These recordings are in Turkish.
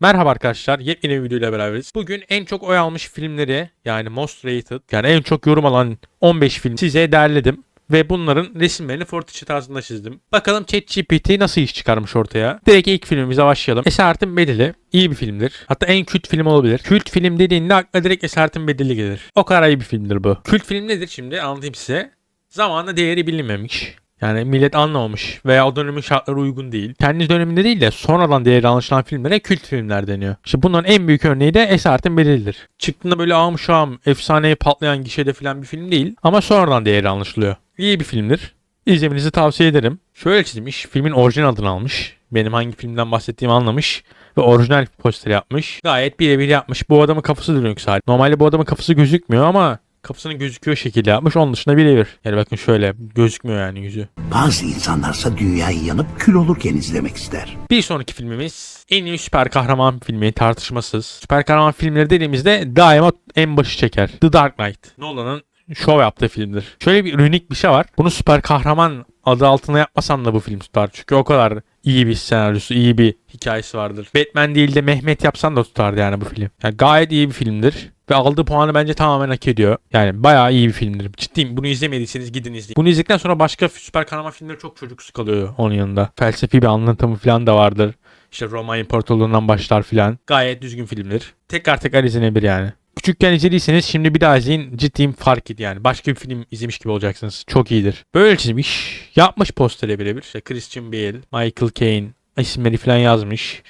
Merhaba arkadaşlar, yepyeni bir videoyla beraberiz. Bugün en çok oy almış filmleri, yani most rated, yani en çok yorum alan 15 film size derledim. Ve bunların resimlerini Fortune tarzında çizdim. Bakalım ChatGPT nasıl iş çıkarmış ortaya. Direkt ilk filmimize başlayalım. Esaretin Bedeli iyi bir filmdir. Hatta en kült film olabilir. Kült film dediğinde akla direkt Esaretin Bedeli gelir. O kadar iyi bir filmdir bu. Kült film nedir şimdi anlatayım size. Zamanında değeri bilinmemiş. Yani millet anlamamış veya o dönemin şartları uygun değil. Kendi döneminde değil de sonradan değeri anlaşılan filmlere kült filmler deniyor. İşte bunların en büyük örneği de Esaretin Bedeli'dir. Çıktığında böyle ağım şam, efsaneye patlayan gişede falan bir film değil ama sonradan değeri anlaşılıyor. İyi bir filmdir. İzlemenizi tavsiye ederim. Şöyle çizmiş, filmin orijinal adını almış. Benim hangi filmden bahsettiğimi anlamış ve orijinal poster yapmış. Gayet birebir yapmış. Bu adamın kafası dönük sadece. Normalde bu adamın kafası gözükmüyor ama kafasının gözüküyor şekilde yapmış. Onun dışında birebir. Yani bakın şöyle gözükmüyor yani yüzü. Bazı insanlarsa dünyayı yanıp kül olurken izlemek ister. Bir sonraki filmimiz en iyi süper kahraman filmi tartışmasız. Süper kahraman filmleri dediğimizde daima en başı çeker. The Dark Knight. Nolan'ın şov yaptığı filmdir. Şöyle bir unik bir şey var. Bunu süper kahraman adı altına yapmasam da bu film tutar. Çünkü o kadar iyi bir senaryosu, iyi bir hikayesi vardır. Batman değil de Mehmet yapsan da tutardı yani bu film. Yani gayet iyi bir filmdir. Ve aldığı puanı bence tamamen hak ediyor. Yani bayağı iyi bir filmdir. Ciddiyim. Bunu izlemediyseniz gidin izleyin. Bunu izledikten sonra başka süper kahraman filmleri çok çocuksu kalıyor onun yanında. Felsefi bir anlatımı falan da vardır. İşte Roma İmparatorluğu'ndan başlar filan. Gayet düzgün filmdir. Tekrar tekrar izlenebilir yani. Küçükken izlediyseniz şimdi bir daha izleyin ciddiyim fark et yani. Başka bir film izlemiş gibi olacaksınız. Çok iyidir. Böyle çizmiş. Yapmış posteri birebir. İşte Christian Bale, Michael Caine isimleri falan yazmış.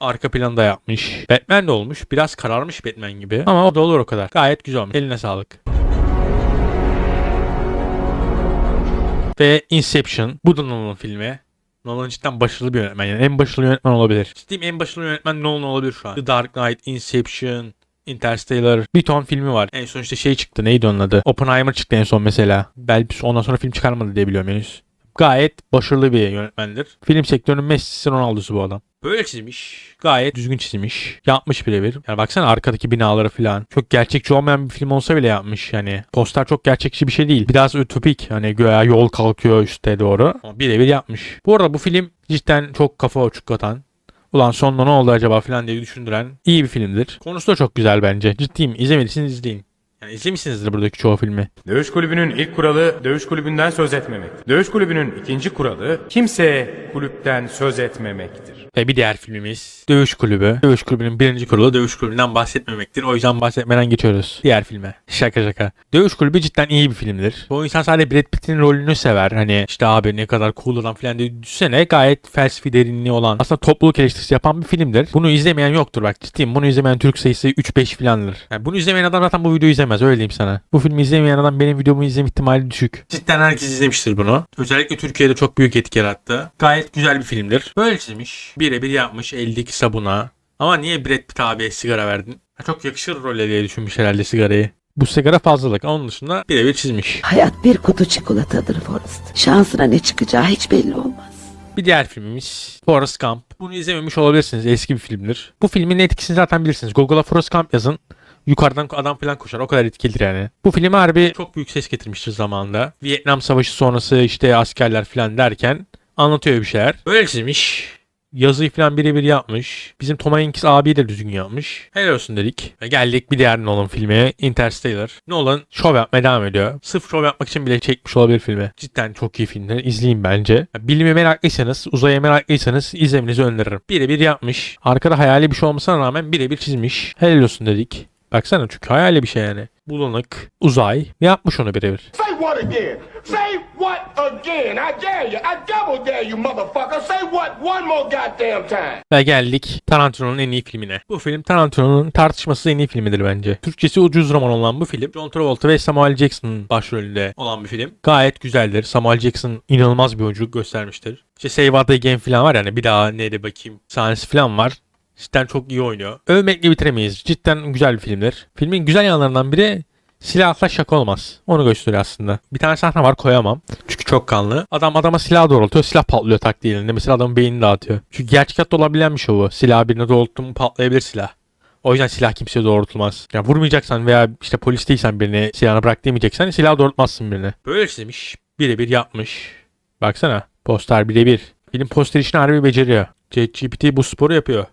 Arka planı da yapmış. Batman de olmuş. Biraz kararmış Batman gibi. Ama o da olur o kadar. Gayet güzel olmuş. Eline sağlık. Ve Inception. Bu da Nolan filmi. Nolan cidden başarılı bir yönetmen. Yani en başarılı yönetmen olabilir. Ciddiyim en başarılı yönetmen Nolan olabilir şu an. The Dark Knight, Inception, Interstellar. Bir ton filmi var. En son işte şey çıktı. Neydi onun adı? Oppenheimer çıktı en son mesela. Belki ondan sonra film çıkarmadı diye biliyorum henüz. Gayet başarılı bir yönetmendir. Film sektörünün Messi'si Ronaldo'su bu adam. Böyle çizmiş. Gayet düzgün çizmiş. Yapmış birebir. Yani baksana arkadaki binaları falan. Çok gerçekçi olmayan bir film olsa bile yapmış yani. Poster çok gerçekçi bir şey değil. Biraz ütopik. Hani göğe yol kalkıyor üste doğru. Ama birebir yapmış. Bu arada bu film cidden çok kafa uçuk atan. Ulan sonunda ne oldu acaba falan diye düşündüren iyi bir filmdir. Konusu da çok güzel bence. Ciddiyim. İzlemediyseniz izleyin. Yani izlemişsinizdir buradaki çoğu filmi. Dövüş kulübünün ilk kuralı dövüş kulübünden söz etmemek. Dövüş kulübünün ikinci kuralı kimseye kulüpten söz etmemektir. Ve bir diğer filmimiz Dövüş Kulübü. Dövüş Kulübü'nün birinci kurulu Dövüş Kulübü'nden bahsetmemektir. O yüzden bahsetmeden geçiyoruz. Diğer filme. Şaka şaka. Dövüş Kulübü cidden iyi bir filmdir. Bu insan sadece Brad Pitt'in rolünü sever. Hani işte abi ne kadar cool adam falan diye düşünsene. Gayet felsefi derinliği olan aslında topluluk eleştirisi yapan bir filmdir. Bunu izlemeyen yoktur bak ciddiyim. Bunu izlemeyen Türk sayısı 3-5 filandır. Yani bunu izlemeyen adam zaten bu videoyu izlemez öyle diyeyim sana. Bu filmi izlemeyen adam benim videomu izleme ihtimali düşük. Cidden herkes izlemiştir bunu. Özellikle Türkiye'de çok büyük etki yarattı. Gayet güzel bir filmdir. Böyle çizmiş. Birebir yapmış eldeki sabuna. Ama niye Brad Pitt abiye sigara verdin? Ha, çok yakışır role diye düşünmüş herhalde sigarayı. Bu sigara fazlalık. Onun dışında birebir çizmiş. Hayat bir kutu çikolatadır Forrest. Şansına ne çıkacağı hiç belli olmaz. Bir diğer filmimiz Forrest Gump. Bunu izlememiş olabilirsiniz. Eski bir filmdir. Bu filmin etkisini zaten bilirsiniz. Google'a Forrest Gump yazın. Yukarıdan adam falan koşar. O kadar etkilidir yani. Bu film harbi çok büyük ses getirmiştir zamanında. Vietnam Savaşı sonrası işte askerler falan derken anlatıyor bir şeyler. Böyle çizmiş. Yazıyı falan birebir yapmış. Bizim Tom Hanks abi de düzgün yapmış. Helal olsun dedik. Ve geldik bir diğer Nolan filmi Interstellar. Nolan şov yapmaya devam ediyor. Sırf şov yapmak için bile çekmiş olabilir filmi. Cidden çok iyi filmler. İzleyin bence. Bilime meraklıysanız, uzaya meraklıysanız izlemenizi öneririm. Birebir yapmış. Arkada hayali bir şey olmasına rağmen birebir çizmiş. Helal olsun dedik. Baksana çünkü hayali bir şey yani. Bulanık, uzay yapmış onu birebir. Say what again? Say what again? I dare you. I double dare you, motherfucker. Say what one more goddamn time. Ve geldik Tarantino'nun en iyi filmine. Bu film Tarantino'nun tartışmasız en iyi filmidir bence. Türkçesi ucuz roman olan bu film. John Travolta ve Samuel Jackson'ın başrolünde olan bir film. Gayet güzeldir. Samuel Jackson inanılmaz bir oyunculuk göstermiştir. İşte Save What Again falan var yani bir daha neydi bakayım sahnesi falan var. Cidden çok iyi oynuyor. Övmekle bitiremeyiz. Cidden güzel bir filmdir. Filmin güzel yanlarından biri silahla şaka olmaz. Onu gösteriyor aslında. Bir tane sahne var koyamam. Çünkü çok kanlı. Adam adama silah doğrultuyor. Silah patlıyor tak diye elinde. Mesela adamın beynini dağıtıyor. Çünkü gerçek hayatta olabilen bir şey bu. Silah birine doğrulttum patlayabilir silah. O yüzden silah kimseye doğrultulmaz. Ya vurmayacaksan veya işte polis değilsen birine silahını bırak demeyeceksen silah doğrultmazsın birine. Böyle çizmiş. Birebir yapmış. Baksana. Poster birebir. Film poster işini harbi beceriyor. ChatGPT bu sporu yapıyor.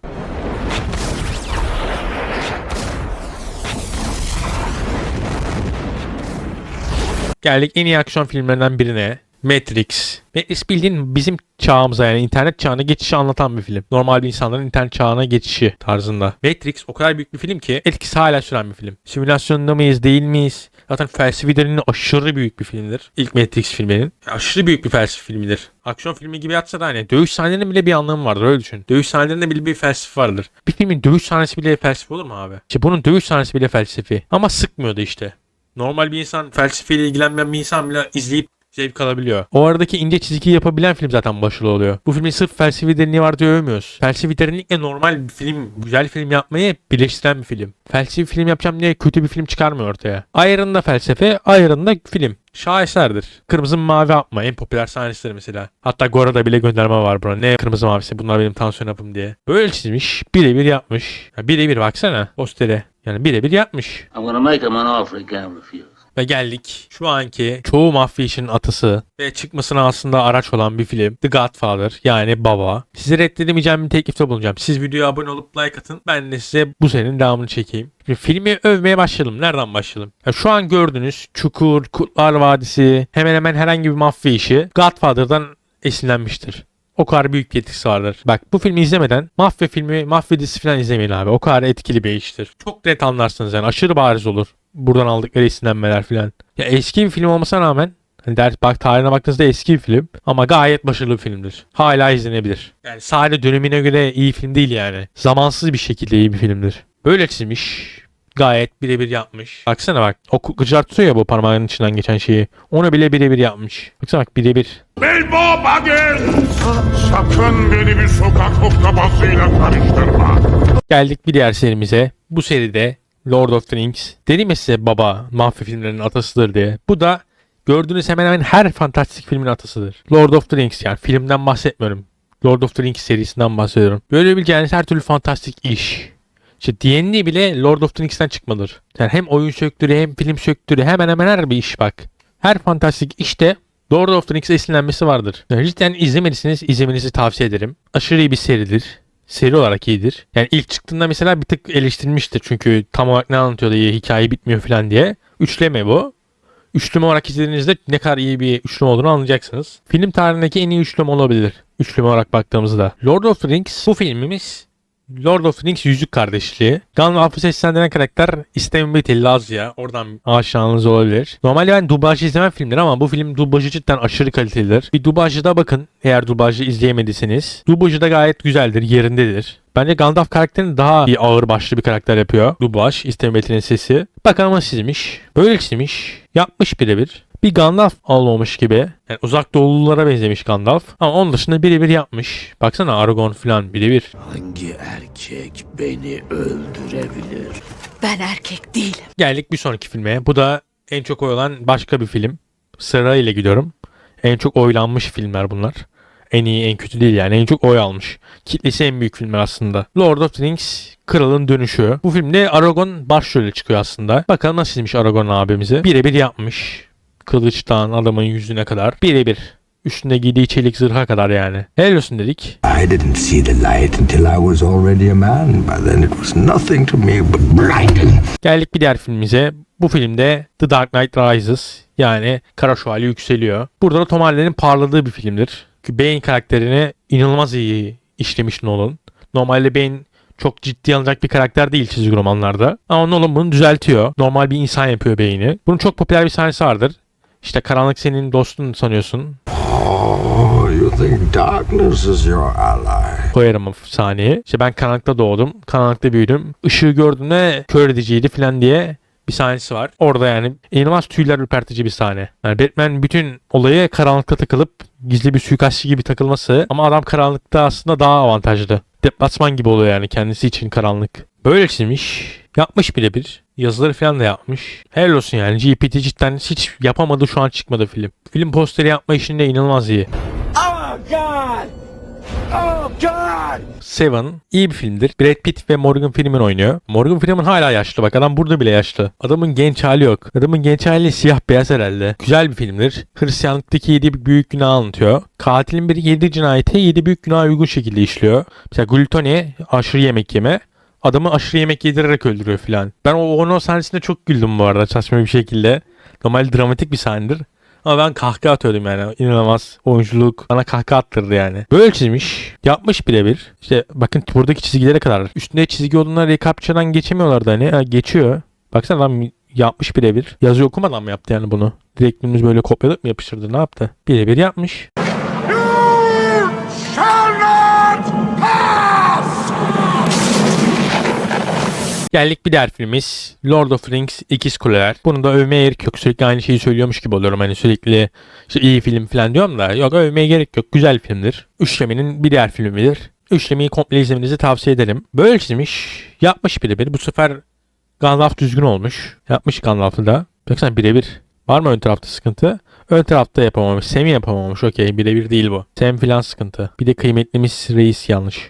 Geldik en iyi aksiyon filmlerinden birine. Matrix. Matrix bildiğin bizim çağımıza yani internet çağına geçişi anlatan bir film. Normal bir insanların internet çağına geçişi tarzında. Matrix o kadar büyük bir film ki etkisi hala süren bir film. Simülasyonda mıyız değil miyiz? Zaten felsefi derinliği aşırı büyük bir filmdir. İlk Matrix filminin. Aşırı büyük bir felsefi filmidir. Aksiyon filmi gibi yatsa da hani dövüş sahnelerinin bile bir anlamı vardır öyle düşün. Dövüş sahnelerinde bile bir felsefe vardır. Bir filmin dövüş sahnesi bile felsefi olur mu abi? İşte bunun dövüş sahnesi bile felsefi. Ama sıkmıyordu işte. Normal bir insan felsefeyle ilgilenmeyen bir insan bile izleyip zevk alabiliyor. O aradaki ince çizgiyi yapabilen film zaten başarılı oluyor. Bu filmin sırf felsefi derinliği var diye övmüyoruz. Felsefi derinlikle normal bir film, güzel film yapmayı birleştiren bir film. Felsefi film yapacağım diye kötü bir film çıkarmıyor ortaya. Ayrında felsefe, ayrında film. Şaheserdir. Kırmızı mavi yapma en popüler sahnesidir mesela. Hatta Gora'da bile gönderme var buna. Ne kırmızı mavisi bunlar benim tansiyon yapım diye. Böyle çizmiş. Birebir yapmış. Ya birebir baksana postere. Yani birebir yapmış. I'm gonna make him an offer he can't refuse. Ve geldik şu anki çoğu mafya işinin atısı ve çıkmasına aslında araç olan bir film The Godfather yani Baba. Size reddedemeyeceğim bir teklifte bulunacağım. Siz videoya abone olup like atın. Ben de size bu senin devamını çekeyim. Şimdi filmi övmeye başlayalım. Nereden başlayalım? Ya şu an gördüğünüz Çukur, Kurtlar Vadisi hemen hemen herhangi bir mafya işi Godfather'dan esinlenmiştir. O kadar büyük bir etkisi vardır. Bak bu filmi izlemeden mafya filmi, mafya dizisi falan izlemeyin abi. O kadar etkili bir iştir. Çok net anlarsınız yani. Aşırı bariz olur. Buradan aldıkları esinlenmeler falan. Ya eski bir film olmasına rağmen Hani der, bak tarihine baktığınızda eski bir film ama gayet başarılı bir filmdir. Hala izlenebilir. Yani sadece dönemine göre iyi film değil yani. Zamansız bir şekilde iyi bir filmdir. Böyle çizmiş. Gayet birebir yapmış. Baksana bak. O gıcırtıyor ya bu parmağının içinden geçen şeyi. Onu bile birebir yapmış. Baksana bak birebir. Bilbo Baggins! Sakın beni bir sokak oklavasıyla karıştırma. Geldik bir diğer serimize. Bu seride Lord of the Rings. Dedim ya size baba mafya filmlerinin atasıdır diye. Bu da gördüğünüz hemen hemen her fantastik filmin atasıdır. Lord of the Rings yani filmden bahsetmiyorum. Lord of the Rings serisinden bahsediyorum. Böyle bileceğiniz her türlü fantastik iş. İşte D&D bile Lord of the Rings'ten çıkmadır. Yani hem oyun söktürü hem film söktürü hemen hemen her bir iş bak. Her fantastik işte Lord of the Rings esinlenmesi vardır. Yani cidden izlemediyseniz izlemenizi tavsiye ederim. Aşırı iyi bir seridir. Seri olarak iyidir. Yani ilk çıktığında mesela bir tık eleştirilmiştir. Çünkü tam olarak ne anlatıyor diye hikaye bitmiyor falan diye. Üçleme bu. Üçleme olarak izlediğinizde ne kadar iyi bir üçleme olduğunu anlayacaksınız. Film tarihindeki en iyi üçleme olabilir. Üçleme olarak baktığımızda. Lord of the Rings bu filmimiz Lord of the Rings Yüzük Kardeşliği. Gandalf'ı seslendiren karakter Istenbiti Lazya. Oradan aşinalığınız olabilir. Normalde ben dublaj izlemem filmleri ama bu film dublajı cidden aşırı kalitelidir. Bir dublajı da bakın eğer dublajı izleyemediyseniz. Dublajı da gayet güzeldir, yerindedir. Bence Gandalf karakterini daha bir ağır başlı bir karakter yapıyor. Dublaj, Istenbiti'nin sesi. Bakalım nasıl çizmiş. Böyle çizmiş. Yapmış birebir. Bir Gandalf olmamış gibi. Yani uzak doğululara benzemiş Gandalf. Ama onun dışında birebir yapmış. Baksana Aragorn falan birebir. Hangi erkek beni öldürebilir? Ben erkek değilim. Geldik bir sonraki filme. Bu da en çok oy olan başka bir film. Sırayla gidiyorum. En çok oylanmış filmler bunlar. En iyi en kötü değil yani en çok oy almış. Kitlesi en büyük filmler aslında. Lord of the Rings Kralın Dönüşü. Bu filmde Aragorn başrolü çıkıyor aslında. Bakalım nasıl çizmiş Aragorn abimizi. Birebir yapmış. Kılıçtan adamın yüzüne kadar. Birebir. Üstünde giydiği çelik zırha kadar yani. Helal olsun dedik. I didn't see the light until I was already a man. By then it was nothing to me but blinding. Geldik bir diğer filmimize. Bu filmde The Dark Knight Rises yani Kara Şövalye yükseliyor. Burada da Tom Hardy'nin parladığı bir filmdir. Çünkü Bane karakterini inanılmaz iyi işlemiş Nolan. Normalde Bane çok ciddi alınacak bir karakter değil çizgi romanlarda. Ama Nolan bunu düzeltiyor. Normal bir insan yapıyor Bane'i. Bunun çok popüler bir sahnesi vardır. İşte karanlık senin dostun sanıyorsun. Oh, you think darkness is your ally? koyarım o sahneyi. İşte ben karanlıkta doğdum. Karanlıkta büyüdüm. Işığı gördüğümde kör ediciydi falan diye bir sahnesi var. Orada yani inanılmaz tüyler ürpertici bir sahne. Yani Batman bütün olayı karanlıkta takılıp gizli bir suikastçı gibi takılması ama adam karanlıkta aslında daha avantajlı. Deplasman gibi oluyor yani kendisi için karanlık. Böyle çizmiş. Yapmış birebir. Yazıları falan da yapmış. Helal olsun yani. GPT cidden hiç yapamadı şu an çıkmadı film. Film posteri yapma işinde inanılmaz iyi. Seven iyi bir filmdir. Brad Pitt ve Morgan Freeman oynuyor. Morgan Freeman hala yaşlı bak adam burada bile yaşlı. Adamın genç hali yok. Adamın genç hali siyah beyaz herhalde. Güzel bir filmdir. Hristiyanlıktaki yedi büyük günah anlatıyor. Katilin biri yedi cinayeti yedi büyük günaha uygun şekilde işliyor. Mesela glutoni aşırı yemek yeme. Adamı aşırı yemek yedirerek öldürüyor filan. Ben o onun o sahnesinde çok güldüm bu arada saçma bir şekilde. Normal dramatik bir sahnedir. Ama ben kahkaha atıyordum yani. İnanılmaz oyunculuk bana kahkaha attırdı yani. Böyle çizmiş. Yapmış birebir. İşte bakın buradaki çizgilere kadar. Üstünde çizgi olduğunda rekapçadan geçemiyorlardı hani. Ha, geçiyor. Baksana adam yapmış birebir. Yazı okumadan mı yaptı yani bunu? Direkt böyle kopyalayıp mı yapıştırdı ne yaptı? Birebir yapmış. Geldik bir diğer filmimiz Lord of Rings İkiz Kuleler. Bunu da övmeye gerek yok. Sürekli aynı şeyi söylüyormuş gibi oluyorum. Hani sürekli işte iyi film falan diyorum da. Yok övmeye gerek yok. Güzel filmdir. Üçlemenin bir diğer filmidir. Üçlemeyi komple izlemenizi tavsiye ederim. Böyle çizmiş. Yapmış birebir. Bu sefer Gandalf düzgün olmuş. Yapmış Gandalf'ı da. Baksana birebir. Var mı ön tarafta sıkıntı? Ön tarafta yapamamış. Sam yapamamış. Okey birebir değil bu. Sam filan sıkıntı. Bir de kıymetlimiz reis yanlış.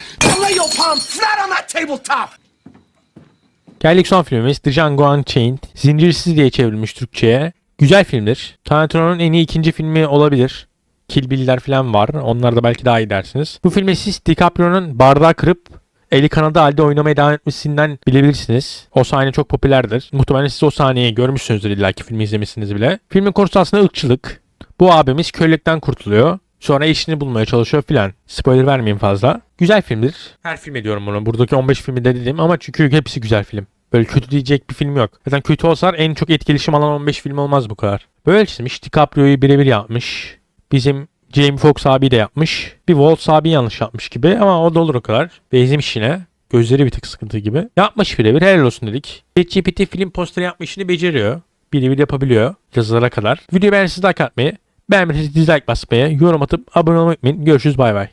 Geldik son filmimiz The Django Unchained. Zincirsiz diye çevrilmiş Türkçe'ye. Güzel filmdir. Tarantino'nun en iyi ikinci filmi olabilir. Kill Bill'ler falan var. Onlar da belki daha iyi dersiniz. Bu filmi siz DiCaprio'nun bardağı kırıp eli kanadı halde oynamaya devam etmesinden bilebilirsiniz. O sahne çok popülerdir. Muhtemelen siz o sahneyi görmüşsünüzdür illa ki filmi izlemişsiniz bile. Filmin konusu aslında ırkçılık. Bu abimiz kölelikten kurtuluyor. Sonra eşini bulmaya çalışıyor filan. Spoiler vermeyeyim fazla. Güzel filmdir. Her film ediyorum bunu. Buradaki 15 filmi de dedim ama çünkü hepsi güzel film. Böyle kötü diyecek bir film yok. Zaten kötü olsa en çok etkileşim alan 15 film olmaz bu kadar. Böyle çizmiş. DiCaprio'yu birebir yapmış. Bizim Jamie Foxx abi de yapmış. Bir Waltz abi yanlış yapmış gibi ama o da olur o kadar. Benzemiş yine. Gözleri bir tık sıkıntı gibi. Yapmış birebir helal olsun dedik. ChatGPT film posteri yapma işini beceriyor. Birebir yapabiliyor. Yazılara kadar. Videoyu beğendiyseniz like atmayı, beğenmediyseniz dislike basmayı, yorum atıp abone olmayı unutmayın. Görüşürüz bay bay.